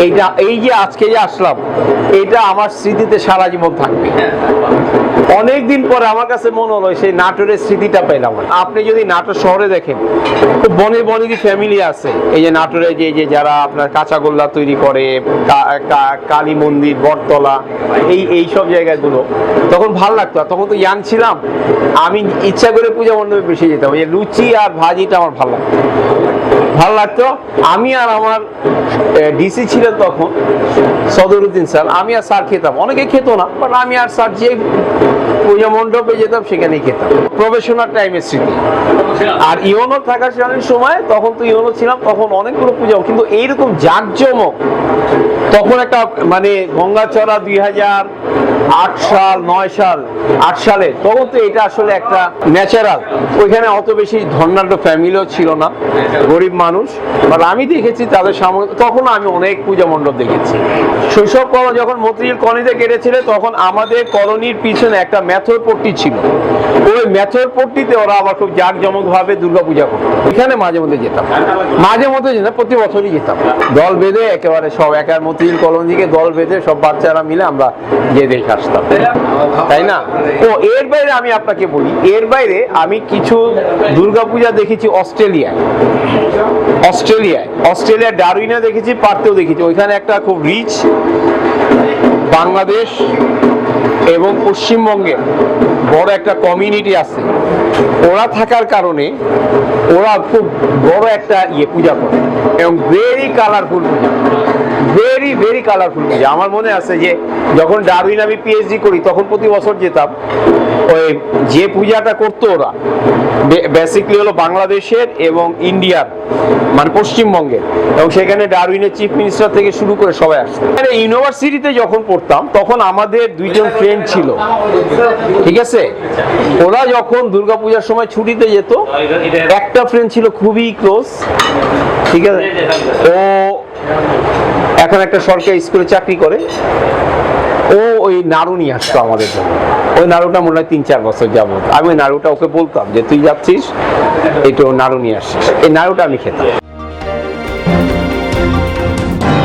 এইটা এই যে আজকে যে আসলাম এটা আমার স্মৃতিতে সারা জীবন থাকবে। অনেক দিন পরে আমার কাছে মনে হলো, সেই নাটোরের স্মৃতিটা পেলাম। আপনি যদি নাটোর শহরে দেখেন, খুব বনে বনেরই ফ্যামিলি আছে, এই যে নাটোরে যে যে যারা আপনার কাঁচাগোল্লা তৈরি করে কালী মন্দির, বটতলা, এই এই সব জায়গাগুলো, তখন ভালো লাগতো। তখন তো ইয়ান ছিলাম, আমি ইচ্ছা করে পূজা মণ্ডপে বেশি যেতাম। এই যে লুচি আর ভাজিটা আমার ভালো লাগতো। ভালো লাগতো। আমি আর আমার ডিসি ছিলেন তখন, সদরুদ্দিন স্যার, আমি আর সার খেতাম। অনেকে খেত না বাট আমি আর স্যার যে পূজা মণ্ডপে যেতাম, সেখানেই খেতাম। প্রবেশনার টাইমের স্মৃতি। আর ইওনো থাকার সময়, তখন তো ইওনো ছিলাম, তখন অনেকগুলো পূজা কিন্তু এইরকম জাঁকজমক, তখন একটা মানে গঙ্গাচড়া দুই হাজার আট সাল, নয় সাল আট সালে। তখন তো এটা আসলে একটা ন্যাচারাল ওইখানে অত বেশি ফ্যামিলিও ছিল না। গরিব মানুষ। বাট আমি দেখেছি তাদের সামনে, তখন আমি অনেক পূজা মণ্ডপ দেখেছি। শৈশব কলেজ যখন কেটেছিল, তখন আমাদের কলোনির পিছনে একটা ম্যাথর পট্টি ছিল। ওই ম্যাথর পট্টিতে ওরা আবার খুব জাঁকজমক ভাবে দুর্গা পূজা করতো। ওইখানে মাঝে মধ্যে যেতাম। মাঝে মধ্যে যেতাম, প্রতি বছরই যেতাম। দল বেঁধে একেবারে সব একার মতিঝিল কলোনিকে দল বেঁধে সব বাচ্চারা মিলে আমরা যে দেখে আসতাম। তাই না? ও এর বাইরে আমি আপনাকে বলি, এর বাইরে আমি কিছু দুর্গাপূজা দেখেছি অস্ট্রেলিয়ায়। অস্ট্রেলিয়ায়। অস্ট্রেলিয়ার ডারউইনে দেখেছি পারতেও দেখেছি। ওইখানে একটা খুব রিচ বাংলাদেশ এবং পশ্চিমবঙ্গের বড় একটা কমিউনিটি আছে। ওরা থাকার কারণে ওরা খুব বড় একটা ইয়ে পূজা করে এবং very colourful puja. Very very colourful puja. আমার মনে আছে যে যখন ডারউইন আমি পিএইচডি করি, তখন প্রতি বছর যেতাম। ওই যে পূজাটা করতো ওরা বেসিকলি হলো বাংলাদেশের এবং ইন্ডিয়ার মানে পশ্চিমবঙ্গের এবং সেখানে ডারউইনের চিফ মিনিস্টার থেকে শুরু করে সবাই আসতো। এখানে ইউনিভার্সিটিতে যখন পড়তাম, তখন আমাদের দুইজন ফ্রেন্ড ছিল। ঠিক আছে? ওরা যখন দুর্গাপূজার সময় ছুটিতে যেত, একটা ফ্রেন্ড ছিল খুবই ক্লোজ ঠিক আছে? ও এখন একটা সরকারি স্কুলে চাকরি করে। ওই নাড়ু নিয়ে আসতো আমাদের জন্য। ওই নাড়ুটা মনে হয় তিন চার বছর যাব আমি ওই নাড়ুটা ওকে বলতাম যে, তুই যাচ্ছিস, একটু নাড়ু নিয়ে আসছিস এই নাড়ুটা আমি খেতাম।